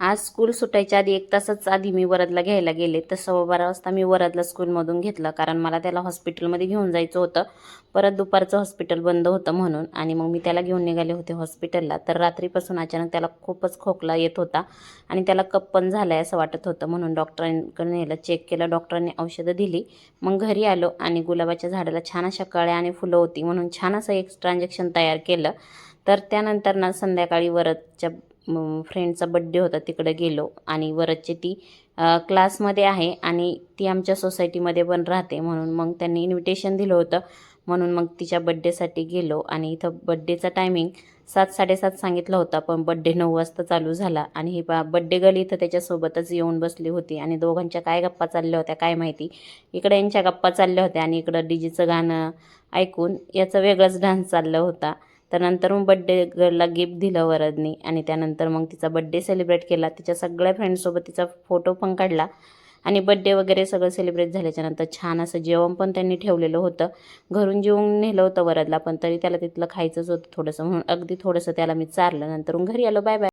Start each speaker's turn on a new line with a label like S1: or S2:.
S1: आज स्कूल सुटायच्या आधी एक तासच आधी मी वरदला घ्यायला गेले. तर सव्वा बारा वाजता मी वरदला स्कूलमधून घेतलं. कारण मला त्याला हॉस्पिटलमध्ये घेऊन जायचं होतं. परत दुपारचं हॉस्पिटल बंद होतं म्हणून. आणि मग मी त्याला घेऊन निघाले होते हॉस्पिटलला तर रात्रीपासून अचानक त्याला खूपच खोकला येत होता. आणि त्याला कप पण झाला आहे असं वाटत होतं म्हणून डॉक्टरांकडे नेलं चेक केलं. डॉक्टरांनी औषधं दिली. मग घरी आलो आणि गुलाबाच्या झाडाला छान अशा कळ्या आणि फुलं होती म्हणून छान असं एक ट्रान्झॅक्शन तयार केलं. तर त्यानंतर ना संध्याकाळी वरदच्या फ्रेंडचा बड्डे होता तिकडे गेलो. आणि वरदची ती क्लासमध्ये आहे आणि ती आमच्या सोसायटीमध्ये पण राहते. म्हणून मग त्यांनी इन्व्हिटेशन दिलं होतं. म्हणून मग तिच्या बड्डेसाठी गेलो आणि इथं बड्डेचा टायमिंग सात साडेसात सांगितला होता. पण बड्डे नऊ वाजता चालू झाला आणि ही बा बड्डे गली इथं त्याच्यासोबतच येऊन बसली होती. आणि दोघांच्या काय गप्पा चालल्या होत्या काय माहिती. इकडे यांच्या गप्पा चालल्या होत्या आणि इकडं डीजेचं गाणं ऐकून याचा वेगळाच डान्स चालला होता. तर नंतर मग बड्डे गर्लला गिफ्ट दिलं वरदनी आणि त्यानंतर मग तिचा बड्डे सेलिब्रेट केला. तिच्या सगळ्या फ्रेंडसोबत तिचा फोटो पण काढला आणि बड्डे वगैरे सगळं सेलिब्रेट झाल्याच्यानंतर छान असं जेवण पण त्यांनी ठेवलेलं होतं. घरून जेवून नेलं होतं वरदला पण तरी त्याला तिथलं खायचंच होतं थोडंसं म्हणून अगदी थोडंसं त्याला मी चारलं. नंतर मग घरी आलो बाय बाय